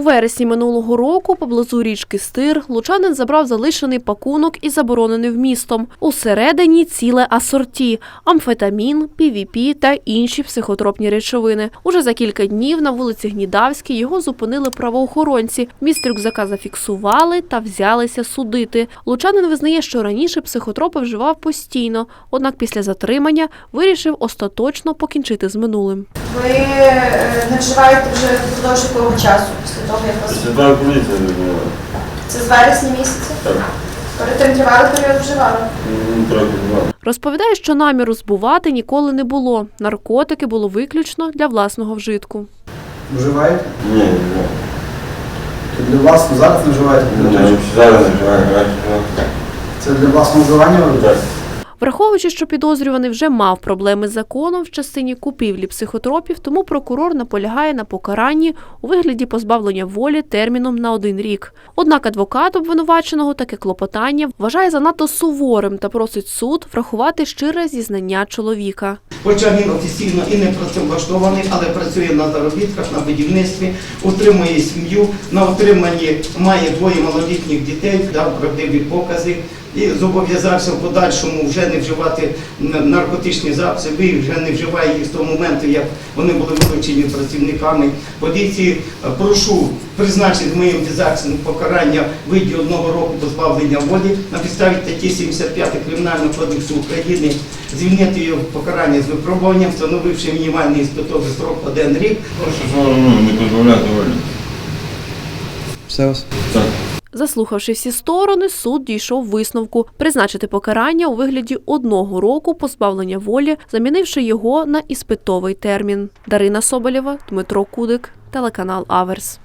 У вересні минулого року поблизу річки Стир лучанин забрав залишений пакунок із забороненим вмістом. Усередині ціле асорті – амфетамін, півіпі та інші психотропні речовини. Уже за кілька днів на вулиці Гнідавській його зупинили правоохоронці. Міст рюкзака зафіксували та взялися судити. Лучанин визнає, що раніше психотропи вживав постійно, однак після затримання вирішив остаточно покінчити з минулим. Ви е, не вживаєте вже впродовж якого часу після того, як вас Після того поліція не була. це з вересня місяця? Так, Перед тим тривалий період вживали. ну, трохи була. Розповідає, що наміру збувати ніколи не було. Наркотики було виключно для власного вжитку. Вживаєте? Ні, ні. То для вас зараз не вживаєте? Ну, я зараз не вживаю. Це для власного вживання? Так. Враховуючи, що підозрюваний вже мав проблеми з законом в частині купівлі психотропів, тому прокурор наполягає на покаранні у вигляді позбавлення волі терміном на один рік. Однак адвокат обвинуваченого таке клопотання вважає занадто суворим та просить суд врахувати щире зізнання чоловіка. Хоча він офіційно і не працевлаштований, але працює на заробітках, на будівництві, утримує сім'ю, на утриманні має двоє малолітніх дітей, дав правдиві покази і зобов'язався в подальшому вже не вживати наркотичні засоби, і вже не вживає їх з того моменту, як вони були вилучені працівниками поліції. Прошу призначити моїм дизакціям покарання виді одного року позбавлення волі на підставі статті 75 Кримінального кодексу України, звільнити його покарання з випробуванням, встановивши мінімальний іспитовий срок один рік. Прошу, ну, не позбавляти волі. Все. Так. Заслухавши всі сторони, суд дійшов висновку призначити покарання у вигляді одного року позбавлення волі, замінивши його на іспитовий термін. Дарина Соболєва, Дмитро Кудик, телеканал Аверс.